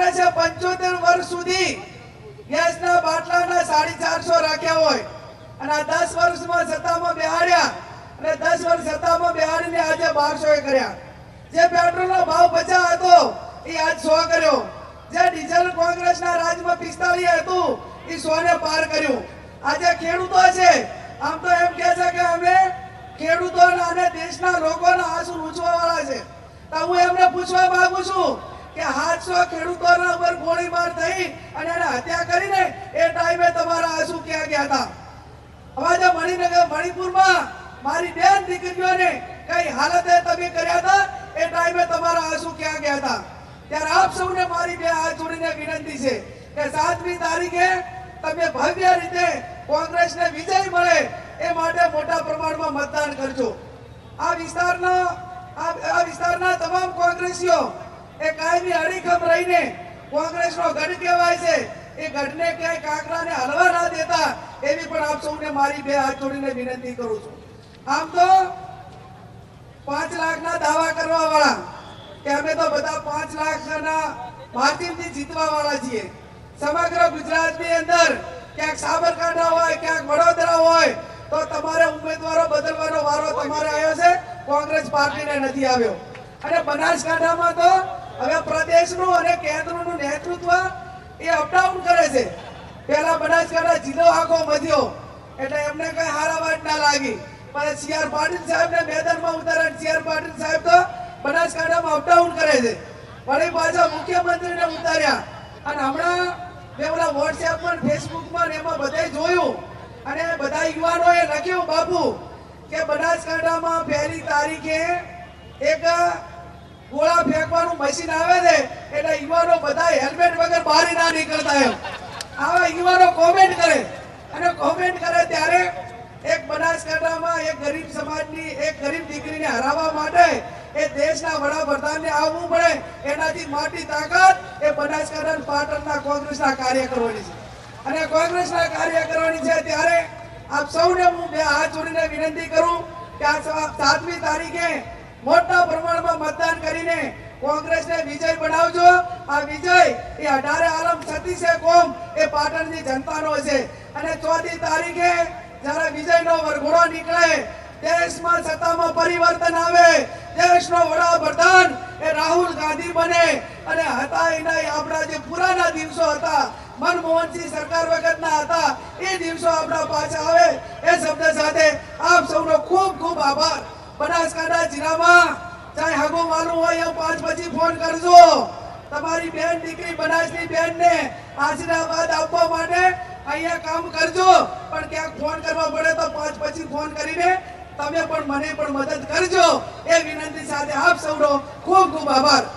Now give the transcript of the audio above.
કોંગ્રેસે પંચોતેર વર્ષ સુધી ગેસના બાટલાના સાડી ચારસો રાખ્યા હોય. અને આ દસ વર્ષમાં સત્તામાં બેહાડ્યા અને દસ વર્ષ સત્તામાં બેહાડીને આજે બારસો એ કર્યા. જે પેટ્રોલનો ભાવ પચાસ હતો, એ આજ સો કર્યો. જે ડીઝલ કોંગ્રેસના રાજમાં પિસ્તાલીસ હતું, એ સો ને પાર કર્યું. આજે ખેડૂતો છે. આમ તો એમ કહે છે કે અમે ખેડૂતોના અને દેશના લોકોના આંસુ રૂચવા વાળા છે. તો હું એમને પૂછવા માંગુ છું કે હાથસો ખેડૂતોના ઉપર ગોળીબાર થઈ અને એને હત્યા કરીને એ ટાઈમે તમારા આંસુ ક્યાં ગયા હતા? હવે જે મણિનગર, મણિપુરમાં મારી બેન દીકરીઓને કઈ હાલતે તમે કર્યા હતા? એ ટાઈમે તમારા આંસુ ક્યાં ગયા હતા? ત્યારે આપ સૌને મારી બે હાથ જોડીને વિનંતી છે કે સાતમી તારીખે તમે ભવ્ય રીતે કોંગ્રેસને વિજય મળે એ માટે મોટા પ્રમાણમાં મતદાન કરજો. આ વિસ્તારના આ વિસ્તારના તમામ કોંગ્રેસીઓ એ કાયમી અડીખમ રહીને કોંગ્રેસનો ગઢ કહેવાય છે. એ ગઢને ક્યાંય કાંકરાને હલવા ના દેતા, એવી પણ આપ સૌને મારી બે હાથ જોડીને વિનંતી કરું છું. આમ તો પાંચ લાખના દાવા કરવા વાળા કે અમે તો બધા પાંચ લાખના માધ્યમથી જીતવા વાળા છીએ. સમગ્ર ગુજરાતની અંદર ક્યાંક સાબરકાંઠા હોય, ક્યાંક વડોદરા હોય, તો તમારે ઉમેદવારો બદલવાનો વારો તમારે આવ્યો છે. કોંગ્રેસ પાર્ટીને નથી આવ્યો. અને બનાસકાંઠામાં તો હવે પ્રદેશનું અને કેન્દ્રનું નેતૃત્વ એ અપડાઉન કરે છે. પહેલા બનાસકાંઠા જિલ્લો આખો વધ્યો એટલે એમને કઈ હારા વાત ના લાગી. પણ સી આર પાટીલ સાહેબ ને મેદાનમાં ઉતાર્યા સી આર પાટીલ સાહેબ તો બનાસકાંઠામાં અપડાઉન કરે છે. વળી પાછા મુખ્યમંત્રીને ઉતાર્યા. અને હમણાં મેં ઓલા વોટ્સએપમાં ફેસબુકમાં એમાં બધાય જોયું. અને બધા યુવાનોએ લખ્યું, બાપુ, કે બનાસકાંઠામાં પહેલી તારીખે એક ગોળા ફેંકવાનું મશીન આવે છે એટલે યુવાનો બધા હેલ્મેટ વગર બહાર ના નીકળતા એમ. આવા યુવાનો કોમેન્ટ કરે. અને કોમેન્ટ કરે ત્યારે એક બનાસકાંઠામાં એક ગરીબ સમાજની, એક ગરીબ દીકરીને હરાવવા માટે એ દેશના વડાપ્રધાનને આવવું પડે. એનાથી મોટી તાકાત એ બનાસકાંઠા પાટણના કોંગ્રેસના કાર્યકરોની છે. અને કોંગ્રેસના કાર્યકરોની છે ત્યારે આપ સૌને હું બે હાથ જોડીને વિનંતી કરું કે આ સાતમી તારીખે મોટા પ્રમાણમાં મતદાન કરીને કોંગ્રેસને વિજય બનાવજો. આ વિજય એ અઢારે આલમ છત્રીસે કોમ, એ પાટણની જનતાનો છે. અને ચોથી તારીખે જ્યારે વિજયનો વરઘોડો નીકળે, દેશમાં સત્તામાં પરિવર્તન આવે. દેશનો વડાપ્રધાન એ રાહુલ ગાંધી બને. અને હતા એના આપણા જે પુરાના દિવસો હતા, મનમોહનસિંહ સરકાર વખતના હતા, એ દિવસો આપણા પાછા આવે. એ શબ્દ સાથે આપ સૌનો ખૂબ ખૂબ આભાર. બનાસકાંઠા જિલ્લામાં ચાહે હગો માલું હોય એવું પાંચ પછી ફોન કરજો. તમારી બેન દીકરી બનાસની બેનને આશીર્વાદ આપવા માટે અહીંયા કામ કરજો. પણ ક્યાંક ફોન કરવા પડે તો પાંચ પછી ફોન કરીને તમે પણ મને પણ મદદ કરજો. એ વિનંતી સાથે આપ સૌનો ખૂબ ખૂબ આભાર.